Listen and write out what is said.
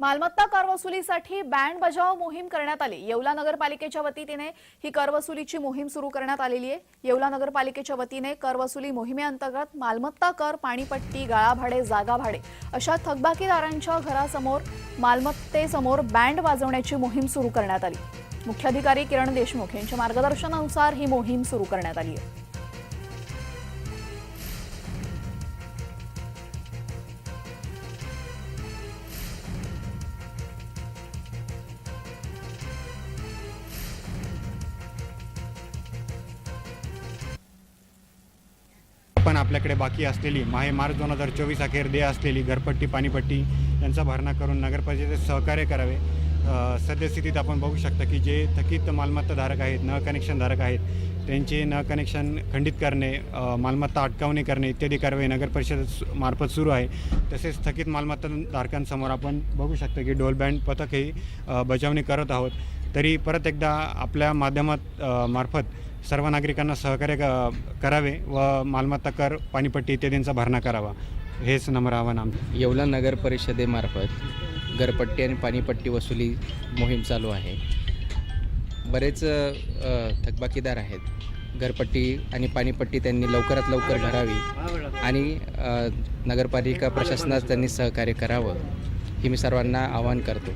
मालमत्ता कर वसुलीसाठी बँड बजाव मोहीम करण्यात आली. येवला नगरपालिकेच्या वतीने ही कर वसुलीची मोहीम सुरू करण्यात आलेली आहे. येवला नगरपालिकेच्या वतीने कर वसुली मोहिमेअंतर्गत मालमत्ता कर पाणीपट्टी गाळाभाडे जागा भाडे अशा थकबाकीदारांच्या घरासमोर मालमत्तेसमोर बँड वाजवण्याची मोहीम सुरू करण्यात आली. मुख्याधिकारी किरण देशमुख यांच्या मार्गदर्शनानुसार ही मोहीम सुरू करण्यात आली आहे. पण आपल्याकडे बाकी असलेली माहे मार्च दोन हजार चोवीस अखेर देय असलेली घरपट्टी पाणीपट्टी यांचा भरणा करून नगरपरिषदेत सहकार्य करावे. सद्यस्थितीत आपण बघू शकता की जे थकीत मालमत्ताधारक आहेत न कनेक्शनधारक आहेत त्यांचे न कनेक्शन खंडित करणे मालमत्ता अटकावणी करणे इत्यादी कारवाई नगरपरिषद परिषद मार्फत सुरू आहे. तसेच थकीत मालमत्ताधारकांसमोर आपण बघू शकतो की डोलबँड पथकही बजावणी करत आहोत. तरी परत एकदा आपल्या माध्यमात मार्फत सर्व नागरिकांना सहकार्य क- करावे व मालमत्ता कर पाणीपट्टी इत्यादींचा भरणा करावा. हेच नम्र आव्हान आमचं येवला नगर परिषदेमार्फत घरपट्टी आणि पाणीपट्टी वसुली मोहीम चालू आहे. बरेच थकबाकीदार आहेत. घरपट्टी आणि पाणीपट्टी त्यांनी लवकरात लवकर भरावी आणि नगरपालिका प्रशासनास त्यांनी सहकार्य करावं हे मी सर्वांना आवाहन करतो.